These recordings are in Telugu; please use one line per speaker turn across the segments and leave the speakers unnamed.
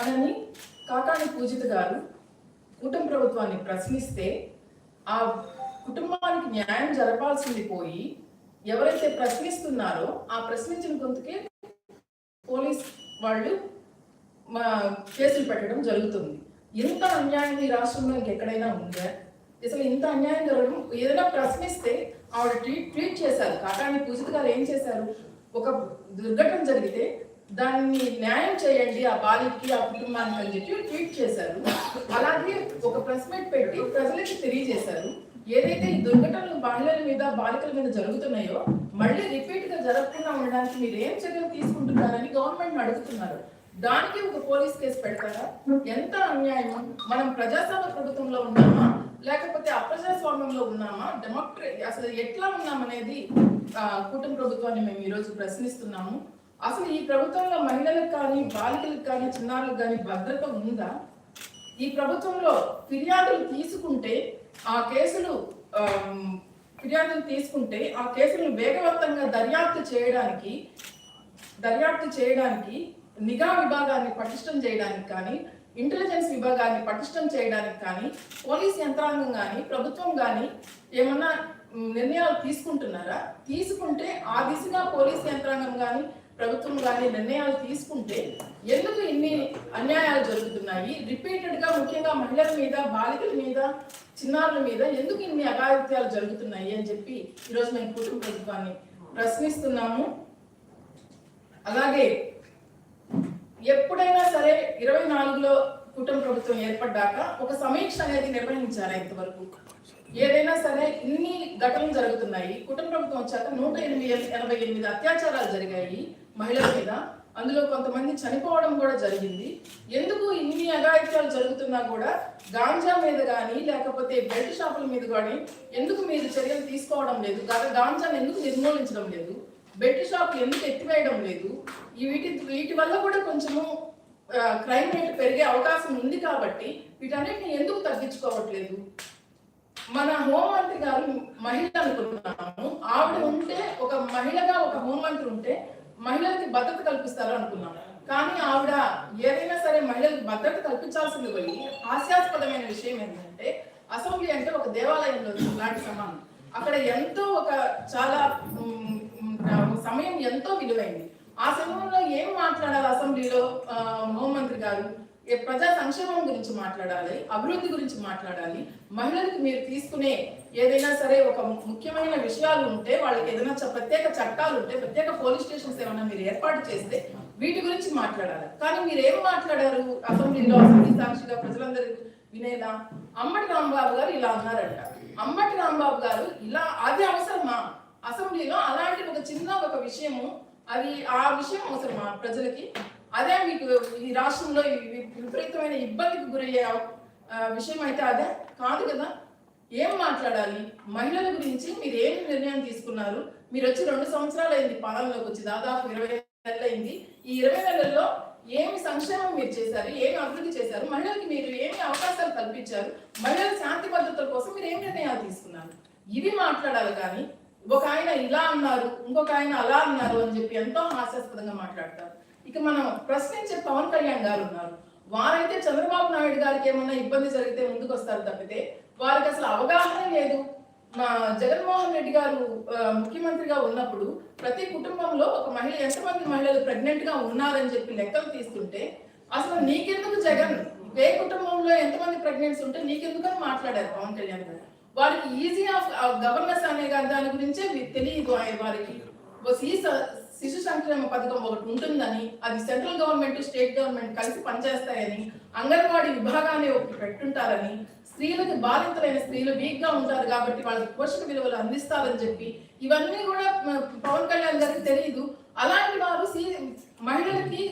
అనని కాకాని పూజిత గారు కూటమి ప్రభుత్వాన్ని ప్రశ్నిస్తే ఆ కుటుంబానికి న్యాయం జరపాల్సింది పోయి ఎవరైతే ప్రశ్నిస్తున్నారో ఆ ప్రశ్నించిన గొంతుకే పోలీస్ వాళ్ళు మా కేసులు పెట్టడం జరుగుతుంది. ఇంత అన్యాయం ఈ రాష్ట్రంలో ఇంకెక్కడైనా ఉందా? అసలు ఇంత అన్యాయం జరగడం ఏదైనా ప్రశ్నిస్తే ఆవిడ ట్వీట్ ట్వీట్ చేశారు. కాకాని పూజిత గారు ఏం చేశారు? ఒక దుర్ఘటన జరిగితే దాన్ని న్యాయం చేయండి ఆ బాలికకి ఆ కుటుంబానికి అని చెప్పి ట్వీట్ చేశారు. అలాగే ఒక ప్రెస్ మీట్ పెట్టి ప్రజలకి తెలియజేశారు. ఏదైతే ఈ దుర్ఘటనలు మహిళల మీద బాలికల మీద జరుగుతున్నాయో మళ్ళీ రిపీట్గా జరగకుండా ఉండడానికి మీరు ఏం చర్యలు తీసుకుంటున్నారని గవర్నమెంట్ అడుగుతున్నారు. దానికి ఒక పోలీస్ కేసు పెడతారా? ఎంత అన్యాయం మనం ప్రజాస్వామ్య ప్రభుత్వంలో ఉన్నామా? లేకపోతే అప్రజాస్వామ్యంలో ఉన్నామా? డెమోక్రసీ అసలు ఎట్లా ఉన్నామనేది ఆ, కూటమి ప్రభుత్వాన్ని మేము ఈరోజు ప్రశ్నిస్తున్నాము. అసలు ఈ ప్రభుత్వంలో మహిళలకు కానీ బాలికలకు కానీ చిన్నారులకు కానీ భద్రత ఉందా? ఈ ప్రభుత్వంలో ఫిర్యాదులు తీసుకుంటే ఆ కేసులు ఫిర్యాదులు తీసుకుంటే ఆ కేసులను వేగవంతంగా దర్యాప్తు చేయడానికి దర్యాప్తు చేయడానికి నిఘా విభాగాన్ని పటిష్టం చేయడానికి కానీ ఇంటెలిజెన్స్ విభాగాన్ని పటిష్టం చేయడానికి కానీ పోలీస్ యంత్రాంగం కానీ ప్రభుత్వం కానీ ఏమన్నా నిర్ణయాలు తీసుకుంటున్నారా? తీసుకుంటే ఆ దిశగా పోలీస్ యంత్రాంగం కానీ ప్రభుత్వం కానీ నిర్ణయాలు తీసుకుంటే ఎందుకు ఇన్ని అన్యాయాలు జరుగుతున్నాయి? రిపీటెడ్గా ముఖ్యంగా మహిళల మీద బాలికల మీద చిన్నారుల మీద ఎందుకు ఇన్ని అగాధిత్యాలు జరుగుతున్నాయి అని చెప్పి ఈరోజు మేము కుటుంబ ప్రభుత్వాన్ని ప్రశ్నిస్తున్నాము. అలాగే ఎప్పుడైనా సరే ఇరవై నాలుగులో కూటమి ప్రభుత్వం ఏర్పడ్డాక ఒక సమీక్ష అనేది నిర్వహించారు ఇంతవరకు? ఏదైనా సరే ఇన్ని ఘటనలు జరుగుతున్నాయి. కుటుంబ ప్రభుత్వం వచ్చాక నూట ఎనిమిది ఎనభై ఎనిమిది అత్యాచారాలు జరిగాయి. మహిళల మీద. అందులో కొంతమంది చనిపోవడం కూడా జరిగింది. ఎందుకు ఇన్ని అఘాయిత్యాలు జరుగుతున్నా కూడా గాంజా మీద కానీ లేకపోతే బెల్ట్ షాపుల మీద కానీ ఎందుకు మీరు చర్యలు తీసుకోవడం లేదు? గత గాంజాను ఎందుకు నిర్మూలించడం లేదు? బెల్ట్ షాపులు ఎందుకు ఎత్తివేయడం లేదు? ఈ వీటి వీటి వల్ల కూడా కొంచెము క్రైమ్ రేట్ పెరిగే అవకాశం ఉంది కాబట్టి వీటన్నిటిని ఎందుకు తగ్గించుకోవట్లేదు? మన హోంమంత్రి గారు మహిళ అనుకున్నాము. ఆవిడ ఉంటే ఒక మహిళగా ఒక హోంమంత్రి ఉంటే మహిళలకి భద్రత కల్పిస్తారు అనుకున్నాం. కానీ ఆవిడ ఏదైనా సరే మహిళలకు భద్రత కల్పించాల్సింది పోయి హాస్యాస్పదమైన విషయం ఏంటంటే అసెంబ్లీ అంటే ఒక దేవాలయంలో లాంటి సమానం. అక్కడ ఎంతో ఒక చాలా సమయం ఎంతో విలువైంది. ఆ సమయంలో ఏం మాట్లాడాలి అసెంబ్లీలో హోంమంత్రి గారు? ప్రజా సంక్షేమం గురించి మాట్లాడాలి అభివృద్ధి గురించి మాట్లాడాలి మహిళలకు మీరు తీసుకునే ఏదైనా సరే ఒక ముఖ్యమైన విషయాలు ఉంటే వాళ్ళకి ఏదైనా ప్రత్యేక చట్టాలు ఉంటే ప్రత్యేక పోలీస్ స్టేషన్స్ ఏమైనా మీరు ఏర్పాటు చేస్తే వీటి గురించి మాట్లాడాలి. కానీ మీరు ఏం మాట్లాడారు? అసెంబ్లీలో అసెంబ్లీ సాక్షిగా ప్రజలందరూ వినేదా అమ్మటి రాంబాబు గారు ఇలా అన్నారంట. అమ్మటి రాంబాబు గారు ఇలా అది అవసరమా? అసెంబ్లీలో అలాంటి ఒక చిన్న ఒక విషయము అది ఆ విషయం అవసరమా ప్రజలకి? అదే మీకు ఈ రాష్ట్రంలో విపరీతమైన ఇబ్బందికి గురయ్యే విషయం అయితే అదే. కాదు కదా. ఏం మాట్లాడాలి? మహిళల గురించి మీరు ఏం నిర్ణయం తీసుకున్నారు? మీరు వచ్చి రెండు సంవత్సరాలు అయింది పాలనలోకి వచ్చి దాదాపు ఇరవై నెలలు అయింది ఈ ఇరవై నెలల్లో ఏమి సంక్షేమం మీరు చేశారు? ఏమి అభివృద్ధి చేశారు? మహిళలకి మీరు ఏమి అవకాశాలు కల్పించారు? మహిళల శాంతి భద్రతల కోసం మీరు ఏం నిర్ణయాలు తీసుకున్నారు? ఇవి మాట్లాడాలి కానీ ఒక ఆయన ఇలా అన్నారు ఇంకొక ఆయన అలా అన్నారు అని చెప్పి ఎంతో హాస్యాస్పదంగా మాట్లాడతారు. ఇక మనం ప్రశ్నించే పవన్ కళ్యాణ్ గారు ఉన్నారు. వారైతే చంద్రబాబు నాయుడు గారికి ఏమన్నా ఇబ్బంది జరిగితే ముందుకు వస్తారు తప్పితే వారికి అసలు అవగాహన లేదు. మా జగన్మోహన్ రెడ్డి గారు ముఖ్యమంత్రిగా ఉన్నప్పుడు ప్రతి కుటుంబంలో ఒక మహిళ ఎంతమంది మహిళలు ప్రెగ్నెంట్గా ఉన్నారని చెప్పి లెక్కలు తీస్తుంటే అసలు నీకెందుకు జగన్? ఏ కుటుంబంలో ఎంతమంది ప్రెగ్నెంట్స్ ఉంటే నీకెందుకని మాట్లాడారు పవన్ కళ్యాణ్ గారు. వారికి ఈజీ ఆఫ్ గవర్నెన్స్ అనే దాని గురించే తెలియదు వారికి. శిశు సంక్షేమ పథకం ఒకటి ఉంటుందని అది సెంట్రల్ గవర్నమెంట్ స్టేట్ గవర్నమెంట్ కలిసి పనిచేస్తాయని అంగన్వాడీ విభాగాన్ని ఒకటి పెట్టుంటారని స్త్రీలకు బాధితులైన స్త్రీలు వీక్గా ఉంటారు కాబట్టి వాళ్ళకి పోషక విలువలు అందిస్తారని చెప్పి ఇవన్నీ కూడా పవన్ కళ్యాణ్ గారికి తెలియదు అలాంటి వారు మహిళలకి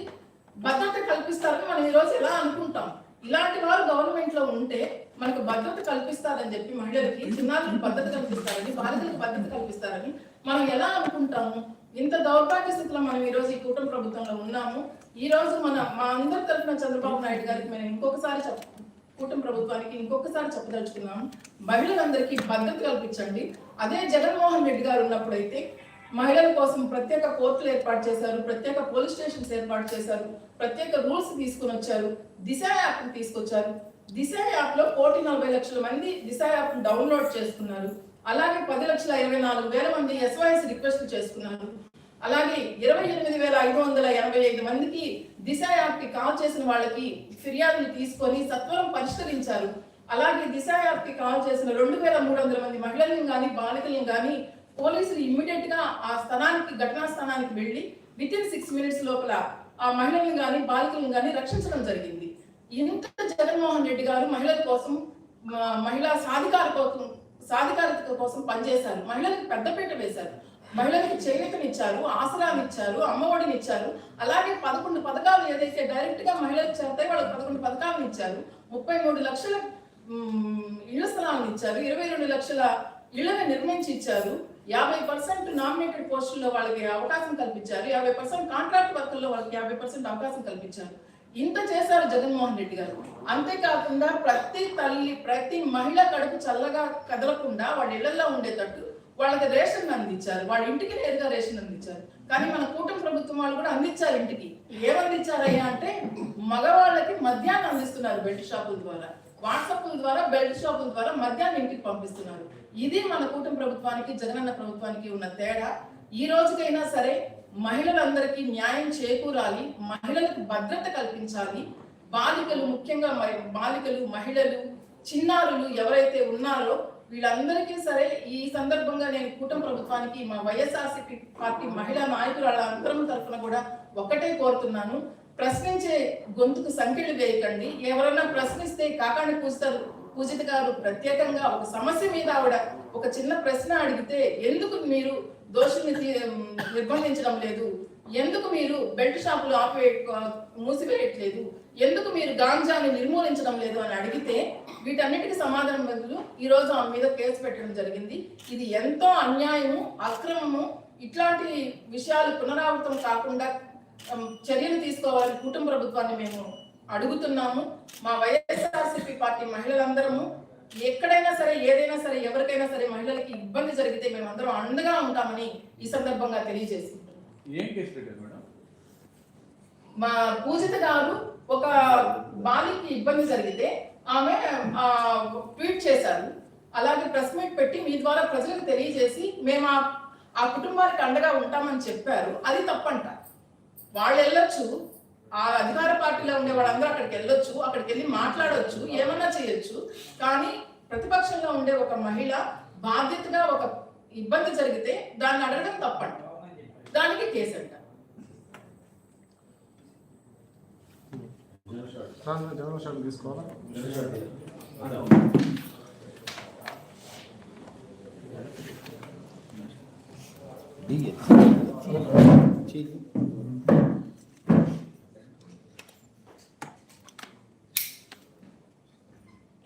భద్రత కల్పిస్తారని మనం ఈరోజు ఎలా అనుకుంటాం? ఇలాంటి వారు గవర్నమెంట్లో ఉంటే మనకు భద్రత కల్పిస్తారని చెప్పి మహిళలకి చిన్నారులకు భద్రత కల్పిస్తారని బాలికలకు భద్రత కల్పిస్తారని మనం ఎలా అనుకుంటాము? ఇంత దౌర్భాగ్య స్థితిలో మనం ఈరోజు ఈ కూటమి ప్రభుత్వంలో ఉన్నాము. ఈ రోజు మన మా అందరి తరఫున చంద్రబాబు నాయుడు గారికి మేము ఇంకొకసారి చెప్ కూటమి ప్రభుత్వానికి ఇంకొకసారి చెప్పదలుచుకున్నాము మహిళలందరికీ భద్రత కల్పించండి. అదే జగన్మోహన్ రెడ్డి గారు ఉన్నప్పుడైతే మహిళల కోసం ప్రత్యేక కోర్టులు ఏర్పాటు చేశారు ప్రత్యేక పోలీస్ స్టేషన్స్ ఏర్పాటు చేశారు ప్రత్యేక రూల్స్ తీసుకుని వచ్చారు దిశ యాప్ని తీసుకొచ్చారు. దిశ యాప్లో కోటి నలభై లక్షల మంది దిశ యాప్ను డౌన్లోడ్ చేసుకున్నారు. అలాగే పది లక్షల ఇరవై నాలుగు వేల మంది ఎస్వైఎస్ రిక్వెస్ట్ చేసుకున్నారు. అలాగే ఇరవై ఎనిమిది వేల ఐదు వందల ఎనభై ఐదు మందికి దిశ యాప్కి కాల్ చేసిన వాళ్ళకి ఫిర్యాదులు తీసుకొని సత్వరం పరిష్కరించారు. అలాగే దిశ యాప్కి కాల్ చేసిన రెండు వేల మూడు వందల మంది మహిళలను కానీ బాలికలను కానీ పోలీసులు ఇమ్మీడియట్గా ఆ స్థలానికి ఘటనా స్థానానికి వెళ్ళి విత్ ఇన్ సిక్స్ మినిట్స్ లోపల ఆ మహిళలను కానీ బాలికలను కానీ రక్షించడం జరిగింది. ఇంత జగన్మోహన్ రెడ్డి గారు మహిళల కోసం మహిళా సాధికార కోసం సాధికారత కోసం పనిచేశారు. మహిళలకు పెద్దపీట వేశారు. మహిళలకు చేయూతనిచ్చారు ఆసరానిచ్చారు అమ్మఒడిని ఇచ్చారు అలాగే పదకొండు పథకాలు ఏదైతే డైరెక్ట్గా మహిళలకు చేస్తాయో వాళ్ళకి పదకొండు పథకాలను ఇచ్చారు. ముప్పై మూడు లక్షల ఇళ్ళ స్థలాలను ఇచ్చారు. ఇరవై రెండు లక్షల ఇళ్ళను నిర్మించి ఇచ్చారు. యాభై పర్సెంట్ నామినేటెడ్ పోస్టుల్లో వాళ్ళకి అవకాశం కల్పించారు. యాభై పర్సెంట్ కాంట్రాక్ట్ వర్కుల్లో వాళ్ళకి యాభై పర్సెంట్ అవకాశం కల్పించారు. ఇంత చేశారు జగన్మోహన్ రెడ్డి గారు. అంతేకాకుండా ప్రతి తల్లి ప్రతి మహిళ కడుపు చల్లగా కదలకుండా వాళ్ళ ఇళ్ళలో ఉండేటట్టు వాళ్ళకి రేషన్ అందించారు. వాళ్ళ ఇంటికి నేరుగా రేషన్ అందించారు. కానీ మన కూటమి ప్రభుత్వం వాళ్ళు కూడా అందించారు ఇంటికి. ఏమందించారయ్యా అంటే మగవాళ్ళకి మద్యాన్ని అందిస్తున్నారు బెల్ట్ షాపుల ద్వారా. వాట్సాప్ల ద్వారా బెల్ట్ షాపుల ద్వారా మద్యాన్ని ఇంటికి పంపిస్తున్నారు. ఇది మన కూటమి ప్రభుత్వానికి జగనన్న ప్రభుత్వానికి ఉన్న తేడా. ఈ రోజుకైనా సరే మహిళలందరికీ న్యాయం చేకూరాలి మహిళలకు భద్రత కల్పించాలి. బాలికలు ముఖ్యంగా బాలికలు మహిళలు చిన్నారులు ఎవరైతే ఉన్నారో వీళ్ళందరికీ సరే ఈ సందర్భంగా నేను కూటమి ప్రభుత్వానికి మా వైఎస్ఆర్సీపీ పార్టీ మహిళా నాయకులు అందరం తరఫున కూడా ఒకటే కోరుతున్నాను. ప్రశ్నించే గొంతుకు సంఖ్యలు వేయకండి. ఎవరన్నా ప్రశ్నిస్తే కాకాని పూజితారు పూజిత గారు ప్రత్యేకంగా ఒక సమస్య మీద ఆవిడ ఒక చిన్న ప్రశ్న అడిగితే ఎందుకు మీరు దోషుల్ని నిర్బంధించడం లేదు. ఎందుకు మీరు బెల్ట్ షాపులు ఆపే మూసివేయట్లేదు? ఎందుకు మీరు గాంజాని నిర్మూలించడం లేదు అని అడిగితే వీటన్నిటికీ సమాధానం బదులు ఈరోజు ఆమె మీద కేసు పెట్టడం జరిగింది. ఇది ఎంతో అన్యాయము అక్రమము ఇట్లాంటి విషయాలు పునరావృతం కాకుండా చర్యలు తీసుకోవాలని కుటుంబ ప్రభుత్వాన్ని మేము అడుగుతున్నాము. మా వైఎస్ఆర్సీపీ పార్టీ మహిళలందరము ఎక్కడైనా సరే ఏదైనా సరే ఎవరికైనా సరే మహిళలకి ఇబ్బంది జరిగితే మేము అందరం అండగా ఉంటామని ఈ సందర్భంగా తెలియజేసుకుంటున్నాం
ఏం కేసు పెట్టారు మేడం?
మా పూజిత గారు ఒక బాలికి ఇబ్బంది జరిగితే ఆమె ట్వీట్ చేశారు. అలాగే ప్రెస్ మీట్ పెట్టి మీ ద్వారా ప్రజలకు తెలియజేసి మేము ఆ- ఆ కుటుంబానికి అండగా ఉంటామని చెప్పారు. అది తప్పంట. వాళ్ళు వెళ్ళొచ్చు ఆ అధికార పార్టీలో ఉండే వాళ్ళందరూ అక్కడికి వెళ్ళొచ్చు అక్కడికి వెళ్ళి మాట్లాడొచ్చు ఏమన్నా చేయొచ్చు. కానీ ప్రతిపక్షంలో ఉండే ఒక మహిళ బాధ్యతగా ఒక ఇబ్బంది జరిగితే దాన్ని అడగడం తప్పంట. దానికి కేసు అంట.
సార్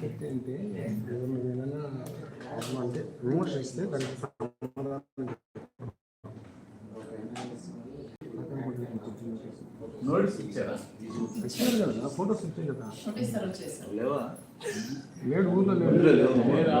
థర్టీ అంటే ఏదైనా అంటే ఇస్తే దానికి
నోటీస్ ఇచ్చారా?
ఇచ్చారు కదా ఫోటోస్
లేవా?
లేడు ఊళ్ళో లేడు.
లేవు.